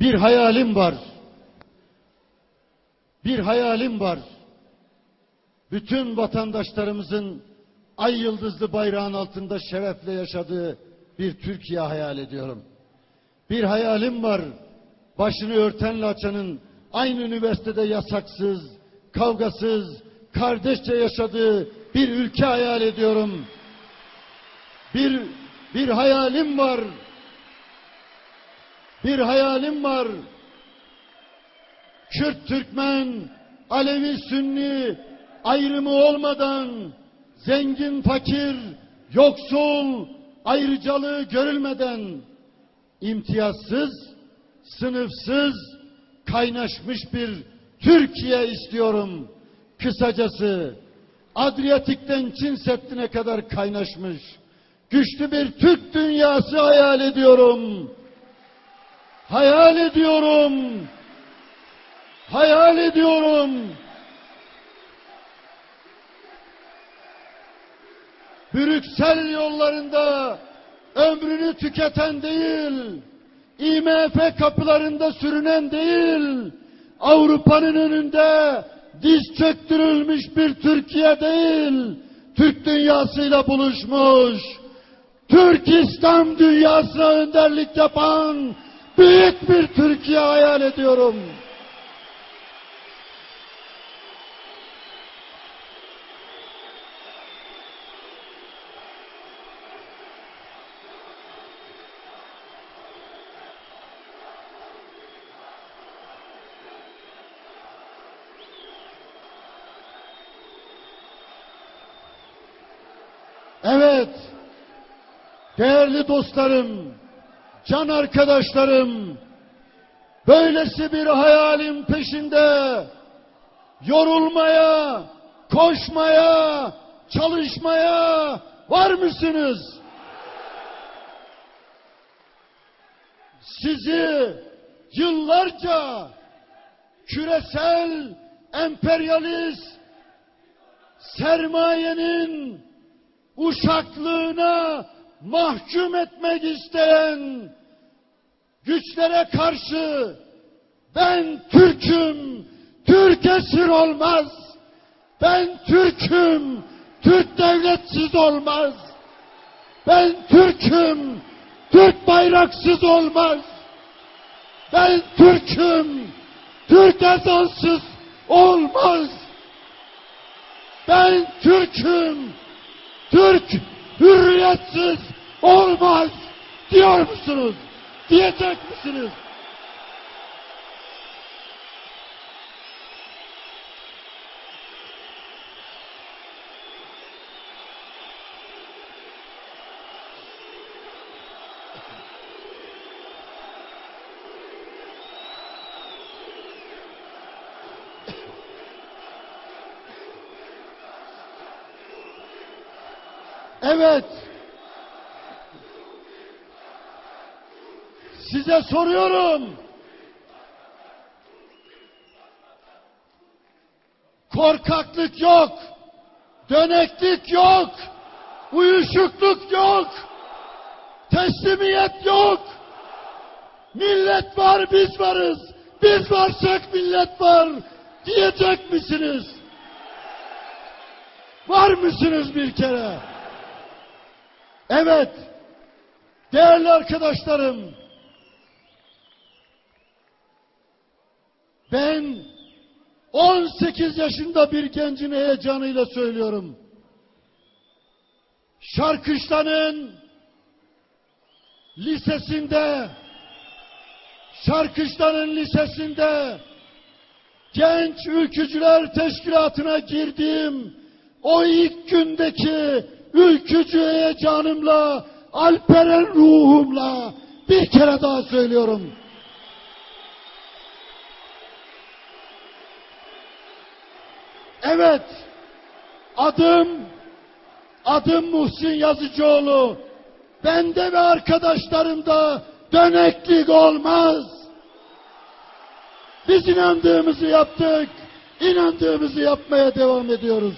Bir hayalim var. Bir hayalim var. Bütün vatandaşlarımızın ay yıldızlı bayrağın altında şerefle yaşadığı bir Türkiye hayal ediyorum. Bir hayalim var. Başını örten laçanın aynı üniversitede yasaksız, kavgasız, kardeşçe yaşadığı bir ülke hayal ediyorum. Bir bir hayalim var. Bir hayalim var. Kürt, Türkmen, Alevi, Sünni ayrımı olmadan zengin, fakir, yoksul ayrıcalığı görülmeden imtiyazsız, sınıfsız kaynaşmış bir Türkiye istiyorum. Kısacası Adriyatik'ten Çin Seddi'ne kadar kaynaşmış güçlü bir Türk dünyası hayal ediyorum. Hayal ediyorum. Hayal ediyorum. Brüksel yollarında ömrünü tüketen değil, IMF kapılarında sürünen değil, Avrupa'nın önünde diz çöktürülmüş bir Türkiye değil, Türk dünyasıyla buluşmuş, Türk İslam dünyasına önderlik yapan büyük bir Türkiye hayal ediyorum. Evet, değerli dostlarım, can arkadaşlarım, böylesi bir hayalin peşinde yorulmaya, koşmaya, çalışmaya var mısınız? Sizi yıllarca küresel emperyalist sermayenin uşaklığına mahkum etmek isteyen güçlere karşı ben Türk'üm, Türk esir olmaz. Ben Türk'üm, Türk devletsiz olmaz. Ben Türk'üm, Türk bayraksız olmaz. Ben Türk'üm, Türk ezansız olmaz. Ben Türk'üm, Türk hürriyetsiz olmaz diyor musunuz? Diyecek misiniz? Evet. Size soruyorum. Korkaklık yok. Döneklik yok. Uyuşukluk yok. Teslimiyet yok. Millet var biz varız. Biz varsak millet var diyecek misiniz? Var mısınız bir kere? Evet, değerli arkadaşlarım, ben 18 yaşında bir gencin heyecanıyla söylüyorum. Şarkışlan'ın lisesinde, Şarkışlan'ın lisesinde genç ülkücüler teşkilatına girdiğim o ilk gündeki ülkücü heyecanımla, alperen ruhumla bir kere daha söylüyorum. Evet, adım, adım Muhsin Yazıcıoğlu. Bende ve arkadaşlarımda döneklik olmaz. Biz inandığımızı yaptık, inandığımızı yapmaya devam ediyoruz.